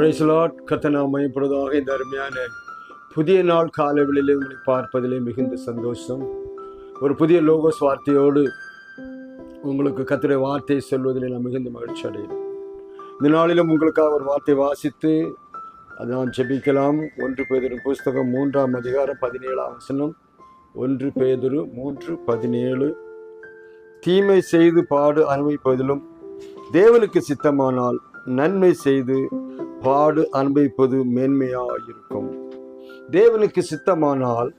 பிரைஸ்லாட் கத்தனா மையப்படுவதாக இந்த அருமையான புதிய நாள் காலவெளியிலே உங்களை பார்ப்பதிலே மிகுந்த சந்தோஷம். ஒரு புதிய லோகோஸ் வார்த்தையோடு உங்களுக்கு கத்திரை வார்த்தையை சொல்வதில் நான் மிகுந்த மகிழ்ச்சி அடைகிறேன். இந்த நாளிலும் உங்களுக்காக ஒரு வார்த்தை வாசித்து அதை நான் ஜெபிக்கலாம். ஒன்று பேதரு புஸ்தகம் மூன்றாம் அதிகாரம் பதினேழாம் வசனம். ஒன்று பேதுரு மூன்று பதினேழு. தீமை செய்து பாடு அனுபவிப்பதிலும் தேவனுக்கு சித்தமானால் நன்மை செய்து பாடு அனுபவிப்பது மேன்மையாயிருக்கும். தேவனுக்கு சித்தமானால்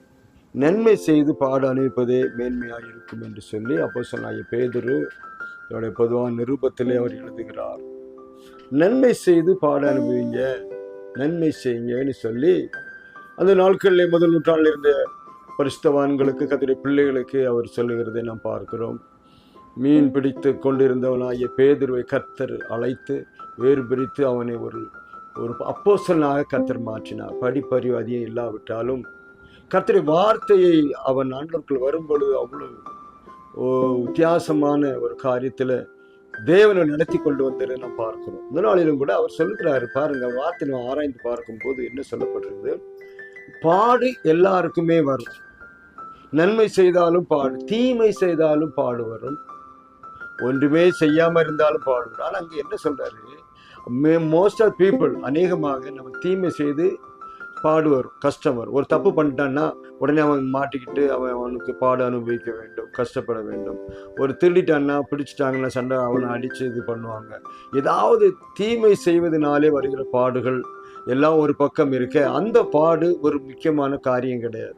நன்மை செய்து பாடு அனுபவிப்பதே மேன்மையாயிருக்கும் என்று சொல்லி அப்போ சொன்னாய பேதுரு என்னுடைய பொதுவான நிருபத்திலே அவர் எழுதுகிறார். நன்மை செய்து பாடு அனுபவிங்க நன்மை செய்யுங்கன்னு சொல்லி அந்த நாட்களில் முதல் நூற்றாண்டில் இருந்த பரிசுத்தவான்களுக்கு கத்திரி பிள்ளைகளுக்கு அவர் சொல்லுகிறதை நாம் பார்க்கிறோம். மீன் பிடித்து கொண்டிருந்தவனாகிய பேதுருவை கர்த்தர் அழைத்து வேறு பிரித்து அவனை ஒரு ஒரு அப்போசனாக கத்தர் மாற்றினார். படிப்பறிவு அதிகம் இல்லாவிட்டாலும் கத்தரை வார்த்தையை அவன் நண்பர்கள் வரும்பொழுது அவ்வளோ வித்தியாசமான ஒரு காரியத்தில் தேவனை நடத்தி கொண்டு வந்ததை நாம் பார்க்கிறோம். முதலாளியிலும் நாளிலும் கூட அவர் சொல்லுகிறாரு பாருங்க வார்த்தை நம்ம ஆராய்ந்து பார்க்கும்போது என்ன சொல்லப்பட்டிருக்குது? பாடு எல்லாருக்குமே வரும். நன்மை செய்தாலும் பாடு தீமை செய்தாலும் பாடு வரும் ஒன்றுமே செய்யாமல் இருந்தாலும் பாடு ஆனால் அங்கே என்ன சொல்றாரு? மோஸ்ட் ஆஃப் பீப்புள் அநேகமாக நம்ம தீமை செய்து பாடு வரும் கஷ்டம் வரும் ஒரு தப்பு பண்ணிட்டான்னா உடனே அவன் மாட்டிக்கிட்டு அவன் அவனுக்கு பாடு அனுபவிக்க வேண்டும் கஷ்டப்பட வேண்டும். ஒரு திருடிட்டான்னா பிடிச்சிட்டாங்கன்னா சண்டை அவனை அடித்து இது பண்ணுவாங்க. ஏதாவது தீமை செய்வதனாலே வருகிற பாடுகள் எல்லாம் ஒரு பக்கம் இருக்க அந்த பாடு ஒரு முக்கியமான காரியம் கிடையாது.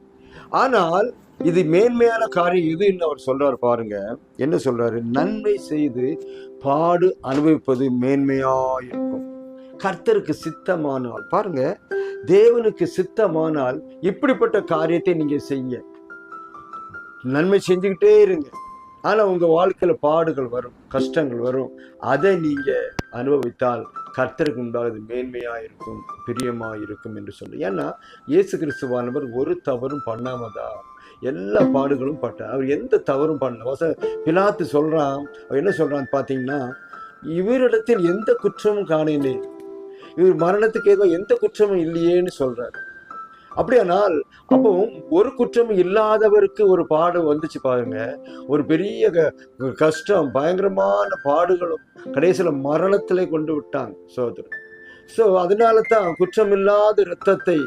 ஆனால் இது மேன்மையான காரியம் எதுன்னு அவர் சொல்றாரு பாருங்க. என்ன சொல்றாரு? நன்மை செய்து பாடு அனுபவிப்பது மேன்மையாயிருக்கும். கர்த்தருக்கு சித்தமானால் பாருங்க தேவனுக்கு சித்தமானால் இப்படிப்பட்ட காரியத்தை நீங்க செய்ய நன்மை செஞ்சுக்கிட்டே இருங்க. ஆனா உங்க வாழ்க்கையில பாடுகள் வரும் கஷ்டங்கள் வரும். அதை நீங்க அனுபவித்தால் கர்த்தருக்கு முன்பாக அது மேன்மையா இருக்கும் பிரியமா இருக்கும் என்று சொல்லு. ஏன்னா இயேசு கிறிஸ்துவானவர் ஒரு தவறும் பண்ணாமதா? எல்லா பாடுகளும் பாட்டார். அவர் எந்த தவறும் பண்ணல வச பிலாத்து சொல்றான். அவர் என்ன சொல்றான்னு பாத்தீங்கன்னா இவரிடத்தில் எந்த குற்றமும் காணேனே இவர் மரணத்துக்கு ஏதோ எந்த குற்றமும் இல்லையேன்னு சொல்றாரு. அப்படியானால் அப்போ ஒரு குற்றமும் இல்லாதவருக்கு ஒரு பாடு வந்துச்சு பாருங்க. ஒரு பெரிய க- கஷ்டம் பயங்கரமான பாடுகளும் கடைசியில மரணத்திலே கொண்டு விட்டாங்க சோதரர். ஸோ அதனால தான் குற்றமில்லாத இரத்தத்தை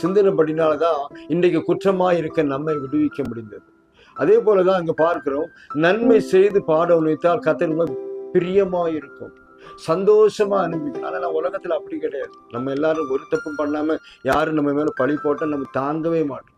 சிந்தனைப்படினால தான் இன்றைக்கு குற்றமாக இருக்க நம்மை விடுவிக்க முடிந்தது. அதே போல தான் அங்கே பார்க்கிறோம் நன்மை செய்து பாட வைத்தால் கத்தர் பிரியமாக இருக்கும் சந்தோஷமா அனுப்பிக்கணும் ஆனால் நான் உலகத்தில் அப்படி கிடையாது. நம்ம எல்லாரும் ஒரு தப்பும் பண்ணாமல் யாரும் நம்ம மேலே பழி போட்டால் நம்ம தாங்கவே மாட்டோம்.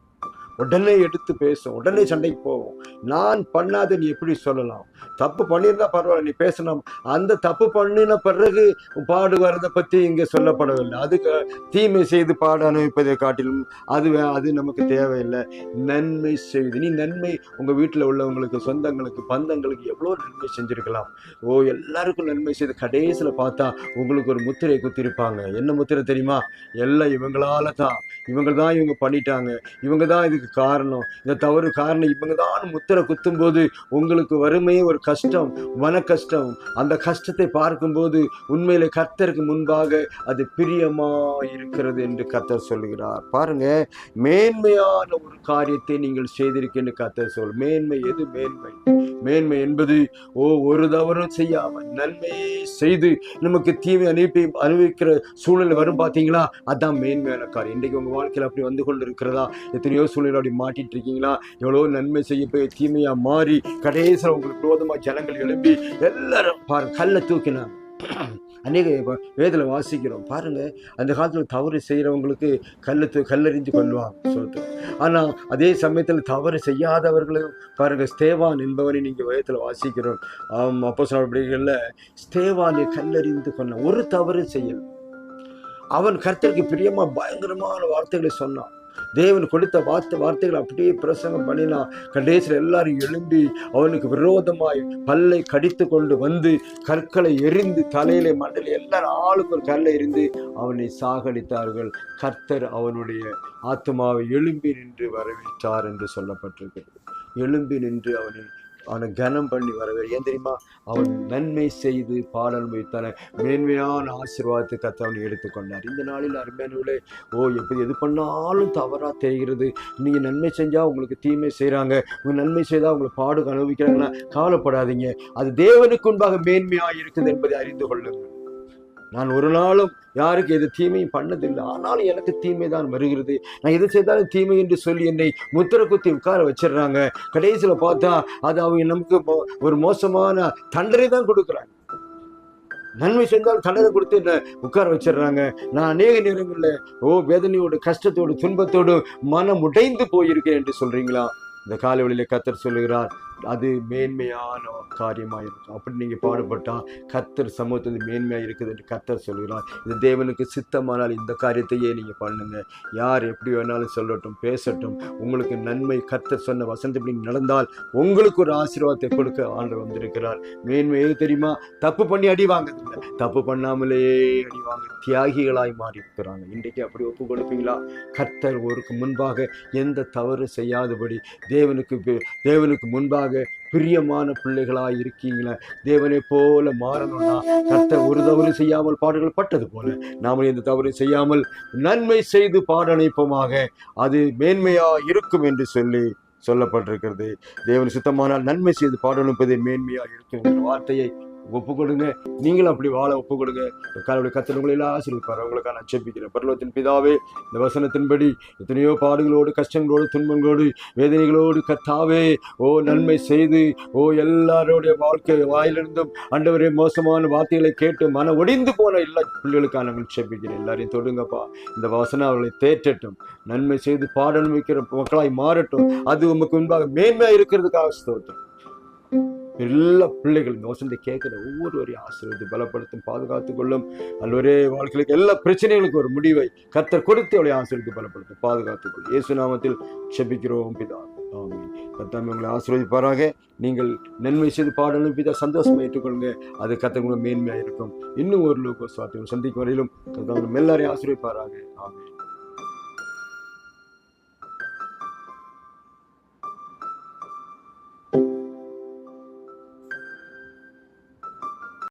உடனே எடுத்து பேசும். உடனே சண்டைக்கு போவோம். நான் பண்ணாத நீ எப்படி சொல்லலாம்? தப்பு பண்ணியிருந்தா பரவாயில்ல நீ பேசணும். அந்த தப்பு பண்ணின பிறகு பாடு வரதை பத்தி இங்க சொல்லப்படவில்லை அதுக்கு தீமை செய்து பாடு அனுபவிப்பதை காட்டிலும் அது அது நமக்கு தேவையில்லை. நன்மை செய்து நீ நன்மை உங்க வீட்டில் உள்ளவங்களுக்கு சொந்தங்களுக்கு பந்தங்களுக்கு எவ்வளோ நன்மை செஞ்சிருக்கலாம். ஓ எல்லாருக்கும் நன்மை செய்து கடைசியில் பார்த்தா உங்களுக்கு ஒரு முத்திரை குத்திருப்பாங்க. என்ன முத்திரை தெரியுமா? எல்லாம் இவங்களால தான். இவங்க தான் இவங்க பண்ணிட்டாங்க. இவங்க தான் இது தவறுக்கு காரணம். இந்த தவறு காரணம் இவங்க தான் முத்திரை குத்தும்போது உங்களுக்கு வறுமையே ஒரு கஷ்டம் மன கஷ்டம் அந்த கஷ்டத்தை பார்க்கும்போது உண்மையில கர்த்தருக்கு முன்பாக அது பிரியமா இருக்கிறது என்று கர்த்தர் சொல்லுகிறார். பாருங்க மேன்மையான ஒரு காரியத்தை நீங்கள் செய்திருக்கேன்னு கர்த்தர் சொல் மேன்மை எது? மேன்மை. மேன்மை என்பது ஓ ஒரு தவறும் செய்யாமல் நன்மையை செய்து நமக்கு தீமை அனுப்பி அனுபவிக்கிற சூழ்நிலை வரும் பார்த்தீங்களா? அதான் மேன்மையான காரியம். இன்றைக்கு உங்கள் வாழ்க்கையில் அப்படி வந்து கொண்டு இருக்கிறதா எத்தனையோ சூழ்நிலை அப்படி மாட்டிட்டு இருக்கீங்களா? எவ்வளோ நன்மை செய்ய போய் தீமையாக மாறி கடைசியில் உங்களுக்கு விரோதமாக ஜனங்கள் எழும்பி எல்லாரும் பாருங்க கல்லை தூக்கினாங்க. அநேக வேதில் வாசிக்கிறோம். பாருங்கள் அந்த காலத்தில் தவறு செய்கிறவங்களுக்கு கல்லு கல்லறிஞ்சு கொள்வாங்க சொல்லிட்டு. ஆனால் அதே சமயத்தில் தவறு செய்யாதவர்களும் பாருங்கள் ஸ்தேவான் என்பவனை நீங்கள் வேதத்தில் வாசிக்கிறோம். ஆம், அப்போ சொல்ல ஸ்தேவானை கல்லறிந்து கொண்டான் ஒரு தவறு செய்யல. அவன் கர்த்தருக்கு பிரியமாக பயங்கரமான வார்த்தைகளை சொன்னான். தேவன் கொடுத்த வார்த்தை வார்த்தைகளை அப்படியே பிரசங்கம் பண்ணினான் கடைசியில் எல்லாரும் எழும்பி அவனுக்கு விரோதமாய் பல்லை கடித்து கொண்டு வந்து கற்களை எரிந்து தலையில மண்டல எல்லாரும் ஆளுக்கு ஒரு கல்லை எரிந்து அவனை சாகடித்தார்கள். கர்த்தர் அவனுடைய ஆத்மாவை எழும்பி நின்று வரவேற்றார் என்று சொல்லப்பட்டிருக்கிறது. எழும்பி நின்று அவனை அவனை கனம் பண்ணி வரவே ஏன் தெரியுமா? அவன் நன்மை செய்து பாடல் வைத்தான மேன்மையான ஆசீர்வாதத்தை கத்தவனை எடுத்துக்கொண்டார் இந்த நாளில் அருமையானவர்களே ஓ எப்படி எது பண்ணாலும் தவறாக தெரிகிறது. நீங்கள் நன்மை செஞ்சால் உங்களுக்கு தீமை செய்கிறாங்க உங்கள் நன்மை செய்தால் உங்களுக்கு பாடு அனுபவிக்கிறாங்கன்னா கவலைப்படாதீங்க. அது தேவனுக்கு முன்பாக மேன்மையாக இருக்குது என்பதை அறிந்து கொள்ளுங்கள். நான் ஒரு நாளும் யாருக்கு எது தீமையும் பண்ணதில்லை. ஆனாலும் எனக்கு தீமை தான் வருகிறது. நான் எது செய்தாலும் தீமை என்று சொல்லி என்னை முத்திர குத்தி உட்கார வச்சிடுறாங்க. கடைசியில் பார்த்தா அது அவங்க நமக்கு ஒரு மோசமான தண்டனை தான் கொடுக்குறாங்க. நன்மை செஞ்சால் தண்டனை கொடுத்து என்ன உட்கார வச்சிடுறாங்க. நான் அநேக நேரங்களில் ஓ வேதனையோடு கஷ்டத்தோடு துன்பத்தோடு மனம் உடைந்து போயிருக்கேன் என்று சொல்றீங்களா? இந்த காலவெளியில கத்தர் சொல்லுகிறார் அது மேன்மையான காரியமாக இருக்கும். அப்படி நீங்கள் பாடுபட்டால் கத்தர் சமூகத்தில் மேன்மையாக இருக்குது என்று கத்தர் சொல்கிறார். இது தேவனுக்கு சித்தமானால் இந்த காரியத்தையே நீங்கள் பண்ணுங்க. யார் எப்படி வேணாலும் சொல்லட்டும் பேசட்டும். உங்களுக்கு நன்மை கத்தர் சொன்ன வசந்தப்படி நடந்தால் உங்களுக்கு ஒரு ஆசீர்வாதத்தை கொடுக்க ஆண்டு வந்திருக்கிறார். மேன்மை எது தெரியுமா? தப்பு பண்ணி அடி வாங்குதுங்க தப்பு பண்ணாமலே அடி வாங்க தியாகிகளாய் மாறி இருக்கிறாங்க இன்றைக்கு அப்படி ஒப்பு கொடுப்பீங்களா? கர்த்தர் ஒருக்கு முன்பாக எந்த தவறு செய்யாதபடி தேவனுக்கு தேவனுக்கு முன்பாக பிரியமான பிள்ளைகளாக இருக்கீங்களா. தேவனை போல மாறணும்னா கர்த்தர் ஒரு தவறு செய்யாமல் பாடல்கள் பட்டது போல நாம இந்த தவறு செய்யாமல் நன்மை செய்து பாடணைப்போமாக அது மேன்மையா இருக்கும் என்று சொல்லி சொல்லப்பட்டிருக்கிறது. தேவன் சுத்தமானால் நன்மை செய்து பாடணுப்பதே மேன்மையா இருக்கும் என்ற வார்த்தையை ஒப்பு கொடுங்க நீங்களும் அப்படி வாழ ஒப்பு கொடுங்க கடவுளை கத்தர் எல்லாம் ஆசீர்வதிப்பார். அவங்களுக்காக நான் செப்பிக்கிறேன் பரலோகத்தின் பிதாவே இந்த வசனத்தின்படி எத்தனையோ பாடுகளோடு கஷ்டங்களோடு துன்பங்களோடு வேதனைகளோடு கத்தாவே ஓ நன்மை செய்து ஓ எல்லாருடைய வாழ்க்கை வாயிலிருந்தும் அண்டவரே மோசமான வார்த்தைகளை கேட்டு மன ஒடிந்து போன எல்லா பிள்ளைகளுக்காக நாங்கள் செப்பிக்கிறேன் எல்லாரையும் தொடுங்கப்பா. இந்த வசனம் அவர்களை தேற்றட்டும். நன்மை செய்து பாடணும் வைக்கிற மக்களாய் மாறட்டும். அது உமக்கு முன்பாக மேன்மையாக இருக்கிறதுக்காக ஸ்தோத்திரம். எல்லா பிள்ளைகள் இந்த வசனத்தை கேட்கிற ஒவ்வொருவரையும் ஆசீர்வதி பலப்படுத்தும் பாதுகாத்து கொள்ளும். அல்லவரே வாழ்க்கைக்கு எல்லா பிரச்சனைகளுக்கும் ஒரு முடிவை கர்த்தர் கொடுத்து அவளை ஆசீர்வதி பலப்படுத்தும் பாதுகாத்து கொள்ளும். இயேசு நாமத்தில் செபிக்கிறோம் பிதா. ஆமாம் கர்த்தாமே உங்களை ஆசீர்வதிப்பாராக. நீங்கள் நன்மை செய்து பாடலும் பிதா. சந்தோஷம் ஏற்றுக்கொள்ளுங்க. அது கத்தவங்களும் மேன்மையாக இருக்கும். இன்னும் ஒரு லோக சுவாத்தியம் சந்திக்கும் வரையிலும் கத்தவங்களும் எல்லாரையும் ஆசீர்வதிப்பாராக. ஆமாம்